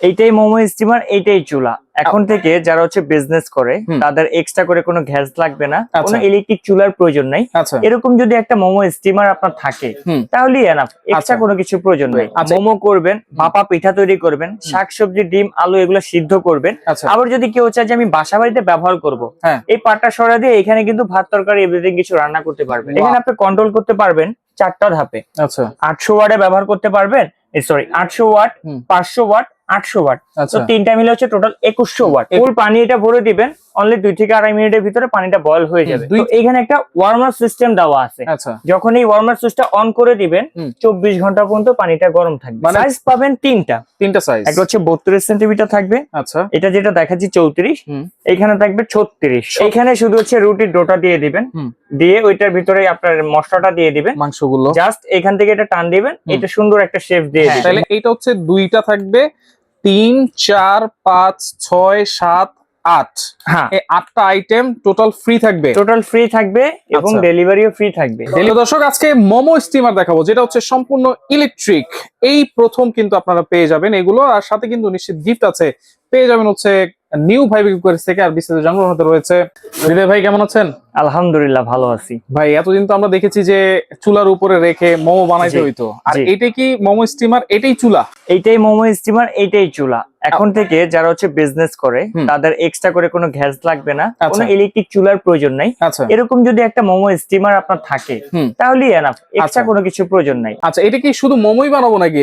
এইটাই মোমো স্টিমার এইটাই চুলা। এখন থেকে যারা হচ্ছে বিজনেস করে তাদের এক্সট্রা করে কোনো গ্যাস লাগবে না আচ্ছা। কোনো ইলেকট্রিক চুলার প্রয়োজন নাই। আচ্ছা। এরকম যদি একটা মোমো স্টিমার আপনার থাকে। তাহলেই এনাফ এক্সট্রা আচ্ছা। কোনো কিছু প্রয়োজন নেই। মোমো করবেন ভাপা পিঠা তৈরি করবেন শাকসবজি ডিম আলু এগুলো সিদ্ধ করবেন। আবার যদি কেউ চায় যে আমি বাসা বাড়িতে ব্যবহার করব হ্যাঁ। এই পাটটা সরা দিয়ে এখানে কিন্তু ভাত তরকারি এভরিথিং কিছু রান্না করতে পারবেন। এখানে আপনি কন্ট্রোল করতে পারবেন চারটা ধাপে। আচ্ছা। আটশো ওয়াটে ব্যবহার করতে পারবেন সরি আটশো ওয়াট। পাঁচশো ওয়াট আটশো ওয়াট তো আচ্ছা। তিনটা মিলে হচ্ছে টোটাল একুশশো ওয়াট ফুল পানি এটা ভরে দিবেন অনলি দুই থেকে আড়াই মিনিটের ভিতরে পানিটা বয়ল হয়ে যাবে। তো এখানে একটা ওয়ার্মার সিস্টেম দেওয়া আছে। আচ্ছা। যখন এই ওয়ার্মার সুইচটা অন করে দিবেন চব্বিশ ঘণ্টা পর্যন্ত পানিটা গরম থাকবে। মানে- সাইজ পাবেন তিনটা। তিনটা সাইজ একটা হচ্ছে বত্রিশ সেন্টিমিটার থাকবে। আচ্ছা। এটা যেটা দেখাচ্ছি চৌত্রিশ। এখানে থাকবে ছত্রিশ। এখানে শুধু হচ্ছে রুটির ডোটা দিয়ে দিবেন। দিয়ে ওইটার ভিতরে আপনার মশলাটা দিয়ে দিবেন। মাংসগুলো। জাস্ট এখান থেকে এটা টান দিবেন। এটা সুন্দর একটা শেপ দিয়ে হ্যাঁ, দিবেন। তাহলে এইটা হচ্ছে দুইটা থাকবে। তিন চার পাঁচ ছয় সাত আট। হ্যাঁ। এই আটটা আইটেম টোটাল ফ্রি থাকবে। টোটাল ফ্রি থাকবে এবং আচ্ছা। ডেলিভারিও ফ্রি থাকবে। দর্শক আজকে মোমো স্টিমার দেখাবো যেটা হচ্ছে সম্পূর্ণ ইলেকট্রিক এই প্রথম কিন্তু আপনারা পেয়ে যাবেন এগুলো আর সাথে কিন্তু নিশ্চিত গিফট আছে। পেয়ে যাবেন হচ্ছে নিউ ভাই থেকে আর বিস্তারিত জানানোর মধ্যে রয়েছে। হৃদয় ভাই কেমন আছেন? আলহামদুলিল্লাহ ভালো আছি। ভাই এতদিন তো আমরা দেখেছি যে চুলার উপরে রেখে মোমো বানাইতে হইতো। আর জি। এটাই কি মোমো স্টিমার? এটাই চুলা? এইটাই মোমো স্টিমার এইটাই চুলা। এখন থেকে যারা হচ্ছে বিজনেস করে তাদের এক্সট্রা করে কোনো গ্যাস লাগবে না আচ্ছা। কোনো ইলেকট্রিক চুলার প্রয়োজন নাই। আচ্ছা। এরকম যদি একটা মোমো স্টিমার আপনার থাকে তাহলে এনাফ এক্সট্রা। কোনো কিছু প্রয়োজন নাই। আচ্ছা এটা কি শুধু মোমোই বানাবো নাকি?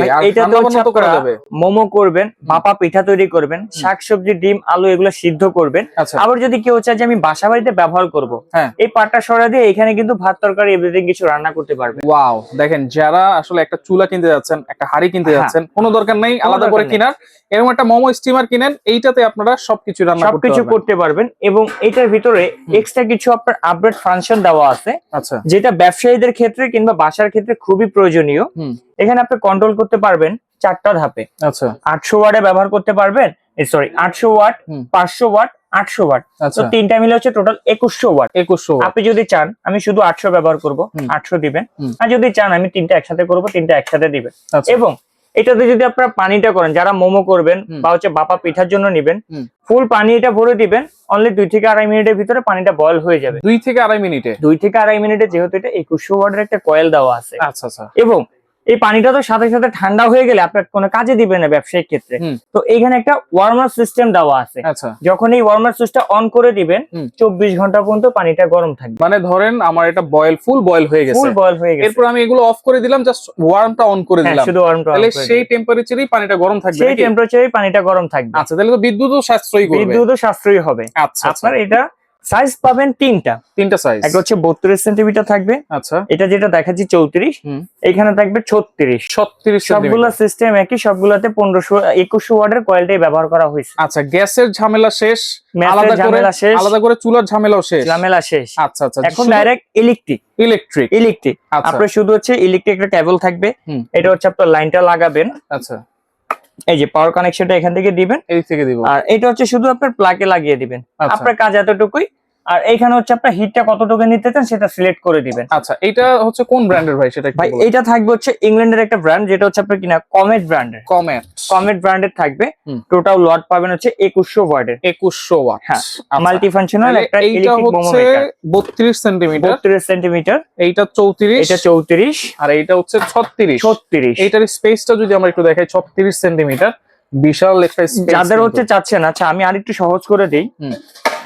হচ্ছে তো করা যাবে। মোমো করবেন ভাপা পিঠা তৈরি করবেন শাকসবজি ডিম আলু এগুলো সিদ্ধ করবেন। আচ্ছা। আবার যদি কেউ চায় যে আমি বাসা বাড়িতে ব্যবহার করব হ্যাঁ। এই পাটটা সরা দিয়ে এখানে কিন্তু ভাত তরকারি এভরিথিং কিছু রান্না করতে পারবেন ওয়াও দেখেন যারা আসলে একটা চুলা কিনতে যাচ্ছেন একটা হাড়ি কিনতে হ্যাঁ। যাচ্ছেন কোনো দরকার নেই আলাদা করে। কিনার। এরকম একটা মোমো স্টিমার কিনেন এইটাতে আপনারা সবকিছু রান্না করতে সবকিছু করতে পারবেন এবং এটার ভিতরে এক্সট্রা কিছু আপনার আপডেট ফাংশন দেওয়া আছে আচ্ছা। যেটা ব্যবসায়ীদের ক্ষেত্রে কিংবা বাসার ক্ষেত্রে খুবই প্রয়োজনীয়। এখানে আপনি কন্ট্রোল করতে পারবেন চারটা ধাপে। আচ্ছা। আটশো ওয়াটে ব্যবহার করতে পারবেন সরি আটশো ওয়াট পাঁচশো ওয়াট আটশো ওয়াট। তো আচ্ছা। তিনটা মিলে হচ্ছে টোটাল একুশশো ওয়াট। একুশশো আপনি যদি চান আমি শুধু আটশো ব্যবহার করব আটশো দিবেন। আর যদি চান আমি তিনটা একসাথে করব তিনটা একসাথে দিবেন। আচ্ছা। এবং এটাতে যদি আপনারা পানিটা করেন যারা মোমো করবেন বা হচ্ছে বাপা পিঠার জন্য নিবেন ফুল পানি এটা ভরে দিবেন অনলি দুই থেকে আড়াই মিনিটের ভিতরে পানিটা বয়ল হয়ে যাবে। দুই থেকে আড়াই মিনিটে? দুই থেকে আড়াই মিনিটে যেহেতু এটা একুশশো ওয়াটের একটা কয়েল দেওয়া আছে। আচ্ছা আচ্ছা। এবং এই পানিটা তো সাথে সাথে ঠান্ডা হয়ে গেলে আপনার কোনো কাজে দিবে না ব্যবসায়িক ক্ষেত্রে। তো এখানে একটা ওয়ার্মার সিস্টেম দেওয়া আছে। আচ্ছা। যখন এই ওয়ার্মার সুইচটা অন করে দিবেন চব্বিশ ঘণ্টা পর্যন্ত পানিটা গরম থাকবে। মানে ধরেন আমার এটা বয়েল ফুল বয়েল হয়ে গেছে। ফুল বয়ল হয়ে গেছে। এরপর আমি এগুলো অফ করে দিলাম জাস্ট ওয়ার্মটা অন করে হ্যাঁ, দিলাম। শুধু ওয়ার্মটা তাহলে সেই টেম্পারেচারেই পানিটা গরম থাকবে সেই নাকি? টেম্পারেচারে পানিটা গরম থাকবে। আচ্ছা তাহলে তো বিদ্যুৎও সাশ্রয়ী করবে। বিদ্যুৎও সাশ্রয়ী হবে। আচ্ছা আচ্ছা। আপনার এটা সাইজ পাবেন তিনটা। তিনটা সাইজ একটা হচ্ছে বত্রিশ সেন্টিমিটার থাকবে। আচ্ছা। এটা যেটা দেখাচ্ছি চৌত্রিশ। এখানে থাকবে ছত্রিশ। ছত্রিশ সবগুলো সিস্টেম একই সবগুলোতে পনেরোশো একুশশো ওয়াটের কয়েলটাই ব্যবহার করা হয়েছে। আচ্ছা গ্যাসের ঝামেলা শেষ আলাদা করে ঝামেলা শেষ। আলাদা করে চুলার ঝামেলাও শেষ। ঝামেলা শেষ। আচ্ছা আচ্ছা এখন ডাইরেক্ট ইলেকট্রিক ইলেকট্রিক ইলেকট্রিক আচ্ছা। আপনার শুধু হচ্ছে ইলেকট্রিক একটা কেবল থাকবে। এটা হচ্ছে আপনার লাইনটা লাগাবেন। আচ্ছা। এই যে পাওয়ার কানেকশনটা এখান থেকে দিবেন। এই থেকে দিব। আর এটা হচ্ছে শুধু আপনার প্লাগে লাগিয়ে দিবেন। আচ্ছা। আপনার কাজ এতটুকুই। আর এইখানে হচ্ছে আপনার হিটটা কতটুকু নিতে চান সেটা সিলেক্ট করে দিবেন। আচ্ছা এটা হচ্ছে কোন ব্র্যান্ডের ভাই সেটা ভাই এটা থাকবে হচ্ছে ইংল্যান্ডের একটা ব্র্যান্ড যেটা হচ্ছে আপনার কিনা কমেট ব্র্যান্ডের কমেট কমেট ব্র্যান্ডের থাকবে। টোটাল লট পাবেন হচ্ছে একুশশো ওয়ার্ডের একুশশো ওয়াট হ্যাঁ, মাল্টি ফাংশনাল একটা এইটা হচ্ছে মেকার বত্রিশ সেন্টিমিটার বত্রিশ সেন্টিমিটার এইটা চৌত্রিশ। এটা চৌত্রিশ। আর এইটা হচ্ছে ছত্রিশ। ছত্রিশ। এইটার স্পেসটা যদি আমরা একটু দেখাই ছত্রিশ সেন্টিমিটার বিশাল একটা space যাদের হচ্ছে চাচ্ছে না আচ্ছা আমি আরেকটু সহজ করে দিই।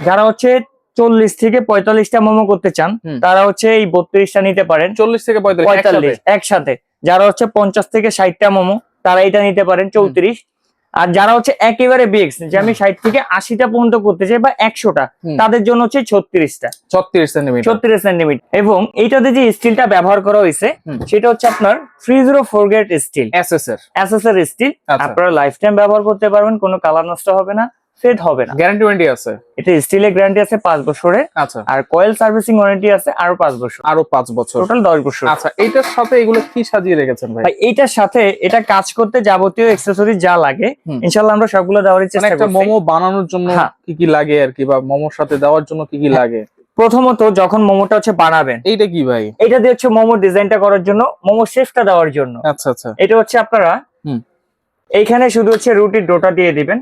যারা হচ্ছে চল্লিশ থেকে পঁয়তাল্লিশটা মোমো করতে চান তারা হচ্ছে এই বত্রিশটা নিতে পারেন। চল্লিশ থেকে পঁয়তাল্লিশ একসাথে। যারা হচ্ছে পঞ্চাশ থেকে ষাটটা মোমো তারা এটা নিতে পারেন চৌত্রিশ। আর যারা হচ্ছে একেবারে বিক্স যে আমি ষাট থেকে আশিটা পর্যন্ত করতে চাই বা একশোটা তাদের জন্য হচ্ছে ছত্রিশটা। ছত্রিশ সেন্টিমিটার। ছত্রিশ সেন্টিমিটার। এবং এইটাতে যে স্টিলটা ব্যবহার করা হয়েছে সেটা হচ্ছে আপনার three zero four grade steel S S steel. আচ্ছা। আপনারা লাইফ টাইম ব্যবহার করতে পারবেন কোনো কালার নষ্ট হবে না। ফেড হবে না। গ্যারান্টি ওয়ারেন্টি আছে? এটা স্টিলের গ্যারান্টি আছে পাঁচ বছরের। আচ্ছা। আর কয়েল সার্ভিসিং ওয়ারেন্টি আছে আরও পাঁচ বছর। আরও পাঁচ বছর। টোটাল দশ বছর। আচ্ছা এইটার সাথে এগুলো কি সাজিয়ে রেখেছেন ভাই? ভাই এইটার সাথে এটা কাজ করতে যাবতীয় অ্যাক্সেসরি যা লাগে হুম। ইনশাল্লাহ আমরা সবগুলো দেওয়ার মানে চেষ্টা একটা মোমো বানানোর জন্য হ্যাঁ। কি কি লাগে আর কি বা মোমোর সাথে দেওয়ার জন্য কি কি হ্যাঁ। লাগে? প্রথমত যখন মোমোটা হচ্ছে বানাবেন এইটা কি ভাই? এটা দিয়ে হচ্ছে মোমো ডিজাইনটা করার জন্য মোমো শেফটা দেওয়ার জন্য। আচ্ছা আচ্ছা। এটা হচ্ছে আপনারা। এইখানে শুধু হচ্ছে রুটির ডোটা দিয়ে দিবেন।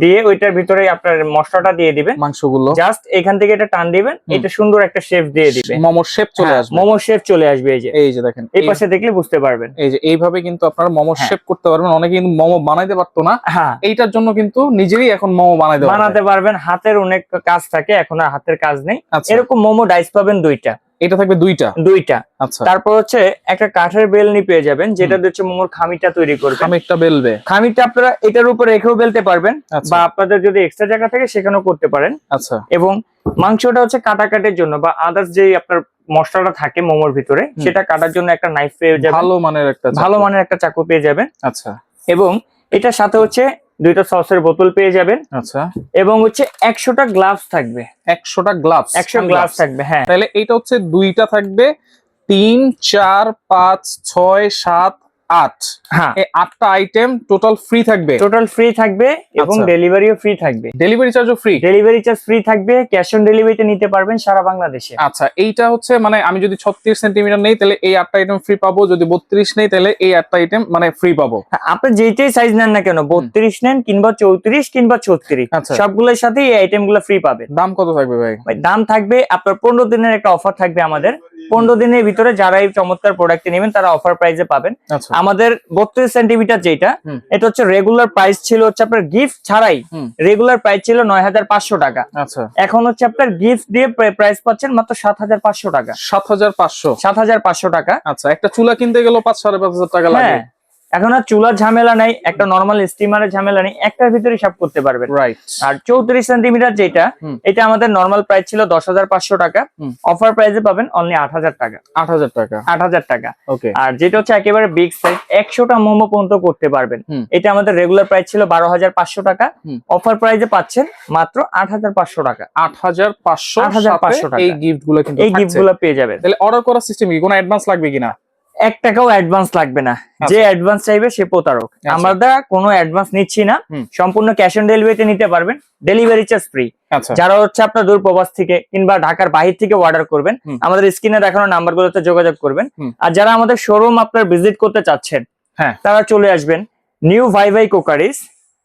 দিয়ে ওইটার ভিতরে আপনার মশলাটা দিয়ে দিবেন। মাংসগুলো। জাস্ট এখান থেকে এটা টান দিবেন। এটা সুন্দর একটা শেপ দিয়ে দিবে মোমোর শেপ চলে হ্যাঁ, আসবে। মোমো শেপ চলে আসবে এই যে। এই যে দেখেন এই পাশে দেখলে বুঝতে পারবেন। এই যে এইভাবে কিন্তু আপনারা মোমো হ্যাঁ। শেপ করতে পারবেন। অনেকে কিন্তু মোমো বানাইতে পারতো না। হ্যাঁ। এইটার জন্য কিন্তু নিজেরই এখন মোমো বানাইতে বানাতে পারবেন। হাতের অনেক কাজ থাকে এখন আর হাতের কাজ নেই। আচ্ছা। এরকম মোমো ডাইস পাবেন দুইটা। এটা থাকবে দুইটা? দুইটা। আচ্ছা। তারপর হচ্ছে একটা কাঠের বেলনি পেয়ে যাবেন যেটা হচ্ছে মোমোর খামিটা তৈরি করবেন খামিরটা বেলবে। খামিটা আপনারা এটার উপর রেখেও বেলতে পারবেন আচ্ছা। বা আপনাদের যদি এক্সট্রা জায়গা থাকে সেখানেও করতে পারেন। আচ্ছা। এবং মাংসটা হচ্ছে কাটাকাটির জন্য বা আদার্স যে আপনার মশলাটা থাকে মোমোর ভিতরে সেটা কাটার জন্য একটা নাইফ পেয়ে যাবেন। ভালো মানের একটা ভালো মানের একটা চাকু পেয়ে যাবেন। আচ্ছা। এবং এটার সাথে হচ্ছে দুইটা সসের বোতল পেয়ে যাবেন। আচ্ছা। এবং হচ্ছে একশোটা গ্লাভস থাকবে। একশোটা গ্লাভস একশো গ্লাভস থাকবে হ্যাঁ। তাহলে এইটা হচ্ছে দুইটা থাকবে তিন চার পাঁচ ছয় সাত আট। হ্যাঁ। এই আটটা আইটেম টোটাল ফ্রি থাকবে। টোটাল ফ্রি থাকবে এবং আচ্ছা। ডেলিভারিও ফ্রি থাকবে। ডেলিভারি চার্জও ফ্রি ডেলিভারি চার্জ ফ্রি থাকবে ক্যাশ অন ডেলিভারিতে নিতে পারবেন সারা বাংলাদেশে। আচ্ছা এইটা হচ্ছে মানে আমি যদি ছত্রিশ সেন্টিমিটার নেই তাহলে এই আটটা আইটেম ফ্রি পাবো। যদি বত্রিশ নেই তাহলে এই আটটা আইটেম মানে ফ্রি পাবো। হ্যাঁ, আপনি যেটাই সাইজ নেন না কেন বত্রিশ নেন কিংবা চৌত্রিশ কিংবা ছত্রিশ আচ্ছা। সবগুলোর সাথে এই আইটেমগুলো ফ্রি পাবেন। দাম কত থাকবে ভাই? ভাই, দাম থাকবে আপনার পনেরো দিনের একটা অফার থাকবে আমাদের। পনেরো দিনের ভিতরে যারা এই চমৎকার প্রোডাক্ট নেবেন তারা অফার প্রাইসে পাবেন। আচ্ছা। আমাদের বত্রিশ সেন্টিমিটার যেটা এটা হচ্ছে রেগুলার প্রাইস ছিল হচ্ছে আপনার গিফট ছাড়াই। রেগুলার প্রাইস ছিল নয় হাজার পাঁচশো টাকা। আচ্ছা। এখন হচ্ছে আপনার গিফট দিয়ে প্রাইস পাচ্ছেন মাত্র সাত হাজার পাঁচশো টাকা। সাত হাজার পাঁচশো। সাত হাজার পাঁচশো টাকা। আচ্ছা একটা চুলা কিনতে গেলেও পাঁচ সাড়ে পাঁচ হাজার টাকা লাগে। হ্যাঁ এখন আর চুলার ঝামেলা নাই একটা নর্মাল স্টিমারের ঝামেলা নেই একটার ভিতরে সব করতে পারবেন। আর চৌত্রিশ সেন্টিমিটার যেটা এটা আমাদের নর্মাল প্রাইস ছিল দশ হাজার পাঁচশো টাকা। অফার প্রাইসে পাবেন অনলি আট হাজার টাকা। আট হাজার টাকা। আট হাজার টাকা। ওকে আর যেটা হচ্ছে একেবারে বিগ সাইজ একশোটা মোমো পর্যন্ত করতে পারবেন। এটা আমাদের রেগুলার প্রাইস ছিল বারো হাজার পাঁচশো টাকা। অফার প্রাইসে পাচ্ছেন মাত্র আট হাজার পাঁচশো টাকা। আট হাজার পাঁচশো 8,500 টাকা। এই গিফটগুলো কিন্তু এই গিফটগুলো পেয়ে যাবেন। তাহলে অর্ডার করার সিস্টেম কি? কোনো অ্যাডভান্স লাগবে কিনা? এক টাকাও অ্যাডভান্স লাগবে না। যে অ্যাডভান্স চাইবে সে প্রতারক। আচ্ছা। আমরা কোনো অ্যাডভান্স নিচ্ছি না। সম্পূর্ণ ক্যাশ অন ডেলিভারিতে নিতে পারবেন। ডেলিভারি চার্জ ফ্রি আচ্ছা। যারা হচ্ছে আপনার দূর প্রবাস থেকে কিংবা ঢাকার বাহির থেকে অর্ডার করবেন। আমাদের স্ক্রিনে দেখানো নাম্বার গুলোতে যোগাযোগ করবেন। আর যারা আমাদের শোরুম আপনার ভিজিট করতে চাচ্ছেন হ্যাঁ। তারা চলে আসবেন নিউ ভাই ভাই কোকারিস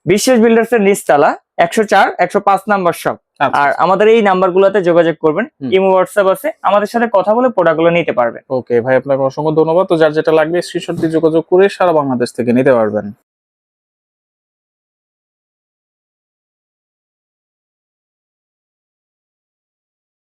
বিশেষ বিল্ডার্স এর নিচতলা একশো চার একশো পাঁচ নাম্বার শপ আচ্ছা আর আমাদের এই নাম্বার গুলোতে যোগাযোগ করবেন ইমো হোয়াটসঅ্যাপ আছে আমাদের সাথে কথা বলে প্রোডাক্টগুলো নিতে পারবেন। ওকে ভাই আপনাকে অসংখ্য ধন্যবাদ। তো যার যেটা লাগবে স্ক্রিনশট দিয়ে যোগাযোগ করে সারা বাংলাদেশ থেকে নিতে পারবেন।